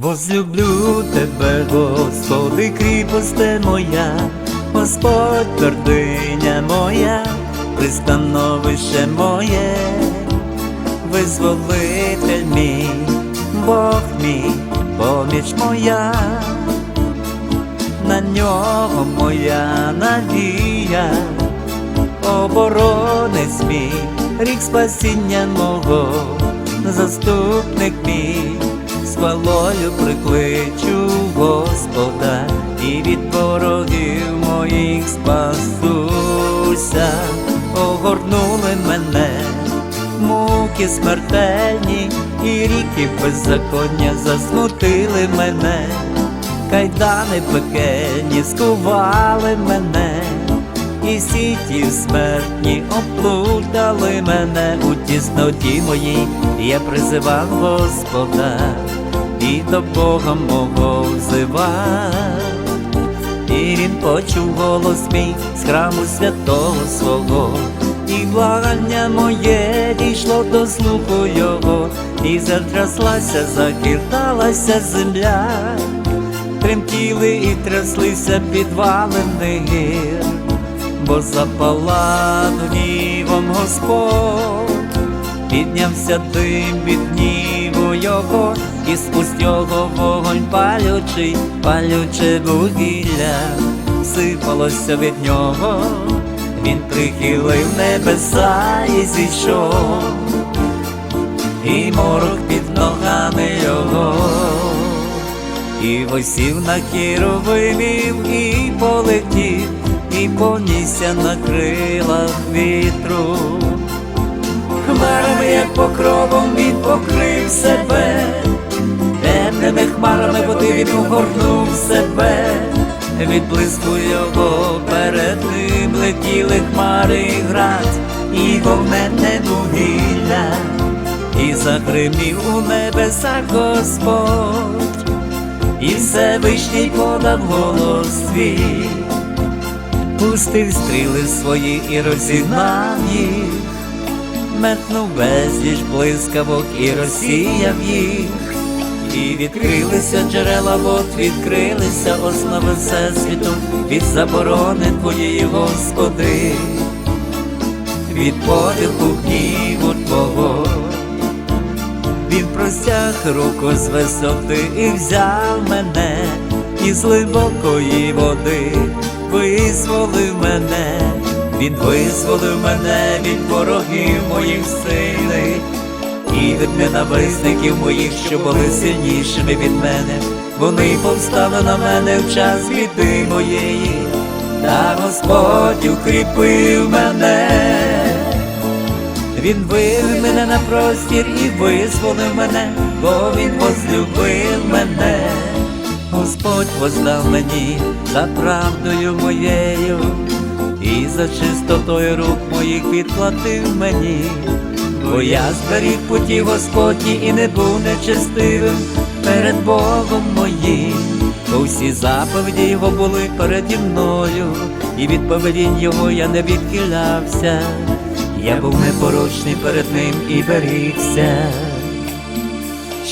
Возлюблю тебе, Господи, кріпосте моя, Господь твердиня моя, пристановище моє, визволитель мій, Бог мій, поміч моя, на нього моя надія, оборонець мій, рік спасіння мого, заступник мій, хвалою прикличу Господа і від ворогів моїх спасуся, огорнули мене, муки смертельні, і ріки беззаконня засмутили мене, кайдани пекельні скували мене і сіті смертні оплутали мене. У тісноті моїй, я призивав Господа і до Бога мого взивав, і він почув голос мій з храму святого свого, і благання моє дійшло до слуху його, і затряслася, захиталася земля, тремтіли і тряслися підвалини гір. Бо запалав гнівом Господь, піднявся дим від гніву його, і спусть його вогонь палючий, палюче вугілля, сипалося від нього, він прихилив небеса і зійшов, і морок під ногами його. І висів на хіровимів і полетів, і понісся на крилах вітру. Хмарами, як покровом, він покрив себе, хмарами води він угорнув себе, від блиску його перед ним летіли хмари і град, і вогненне вугілля, і загримів у небесах Господь, і Всевишній подав голос свій. Пустив стріли свої і розігнав їх, метнув безліч блискавок і розсіяв їх, відкрилися джерела вод, відкрилися основи всесвіту від заборони твоєї, Господи, від подиху гніву Твого. Він простяг руку з висоти і взяв мене із глибокої води визволив мене, він визволив мене від ворогів моїх сили, і від ненависників моїх, що були сильнішими від мене. Вони повстали на мене в час біди моєї, та Господь укріпив мене. Він вивів мене на простір і визволив мене, бо він возлюбив мене. Господь воздав мені за правдою моєю, і за чистотою рук моїх відплатив мені, бо я зберіг путі Господні і не був нечестивим перед Богом моїм, бо всі заповіді Його були переді мною, і від повелінь Його я не відхилявся, я був непорочний перед ним і берігся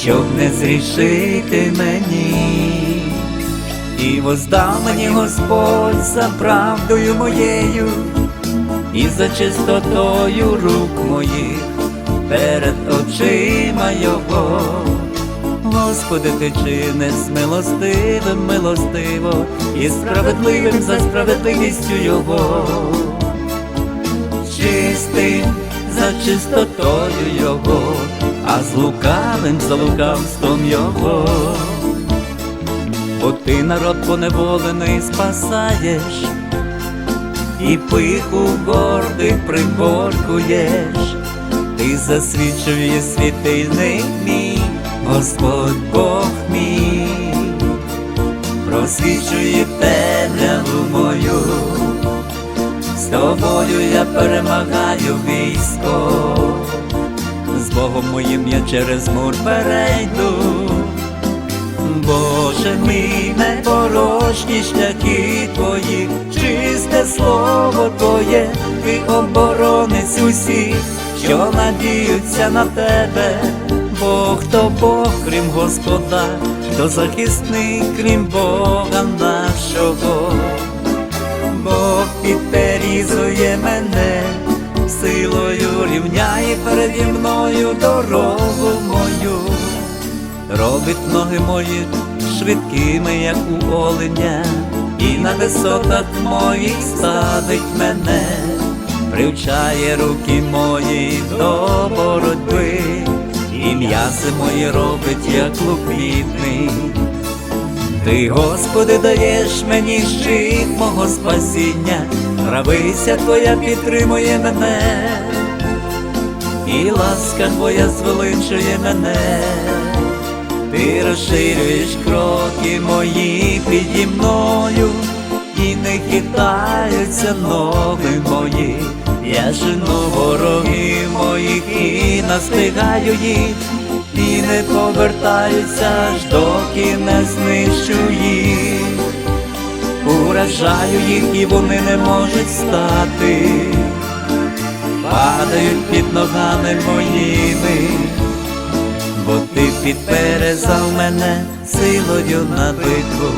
щоб не зрішити мені, і воздав мені Господь за правдою моєю, і за чистотою рук моїх перед очима Його. Господи, ти чиниш милостивим, милостиво, і справедливим за справедливістю Його, чистим за чистотою Його а з лукавим за лукавством його, бо ти народ поневолений спасаєш, і пиху гордих приборкуєш, ти засвічує світильник мій, Господь Бог мій, просвічує темряву мою, з тобою я перемагаю військо. З Богом моїм я через мур перейду, Боже мій непорочні шляхи твої, чисте слово Твоє, ти оборонець усіх, що надіються на тебе, Бо хто Бог, крім Господа, хто захисник, крім Бога нашого. Бог підперізує мене, силою рівняє переді мною дорогу мою, робить ноги мої швидкими, як у оленя, і на висотах моїх садить мене, привчає руки мої до боротьби, і м'яси мої робить, як луквітний. Ти, Господи, даєш мені щит мого спасіння, правиця Твоя підтримує мене, і ласка Твоя звеличує мене, ти розширюєш кроки мої піді мною, і не хитаються ноги мої, я жену ворогів моїх і настигаю їх. І не повертаються аж доки не знищу їх. Уражаю їх, і вони не можуть стати, падають під ногами моїми, бо ти підперезав мене силою на битву,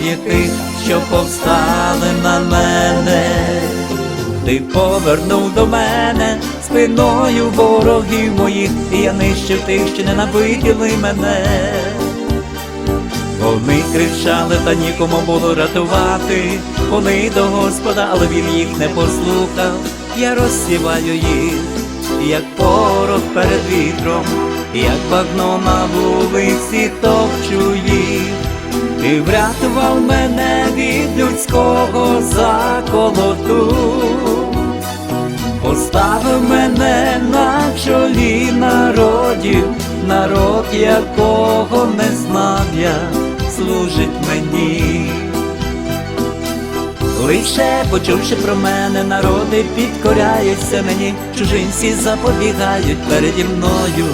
тих, що повстали на мене. Ти повернув до мене спиною ворогів моїх, і я нищив тих, що ненавиділи мене. Вони кричали, та нікому було рятувати. Вони до Господа, але він їх не послухав. Я розсіваю їх, як порох перед вітром, як багно на вулиці топчу їх. Ти врятував мене від людського заколоту, поставив мене на чолі народів, народ якого не знав я, служить мені. Лише почувши про мене, народи підкоряються мені, чужинці запобігають переді мною.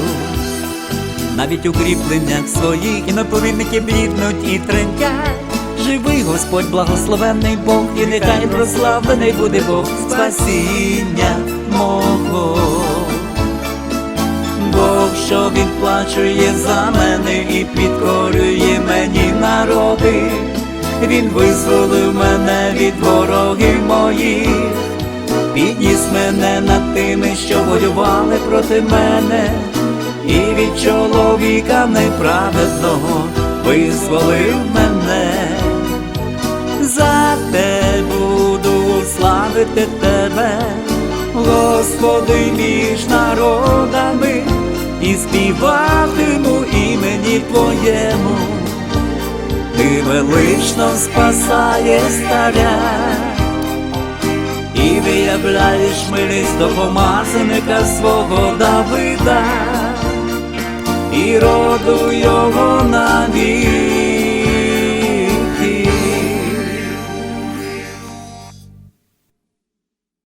Навіть у кріпленнях своїх і наповідники біднуть і тремтять. Живий Господь, благословенний Бог, і нехай прославлений буде Бог спасіння мого. Бог, що відплачує за мене і підкорює мені народи. Він визволив мене від ворогів моїх, підніс мене над тими, що воювали проти мене, і від чоловіка неправедного визволив мене. За те буду славити тебе, Господи, між народами, і співатиму імені Твоєму. Ти велично спасаєш старя і виявляєш милість до помазаника свого Давида, і роду його навік.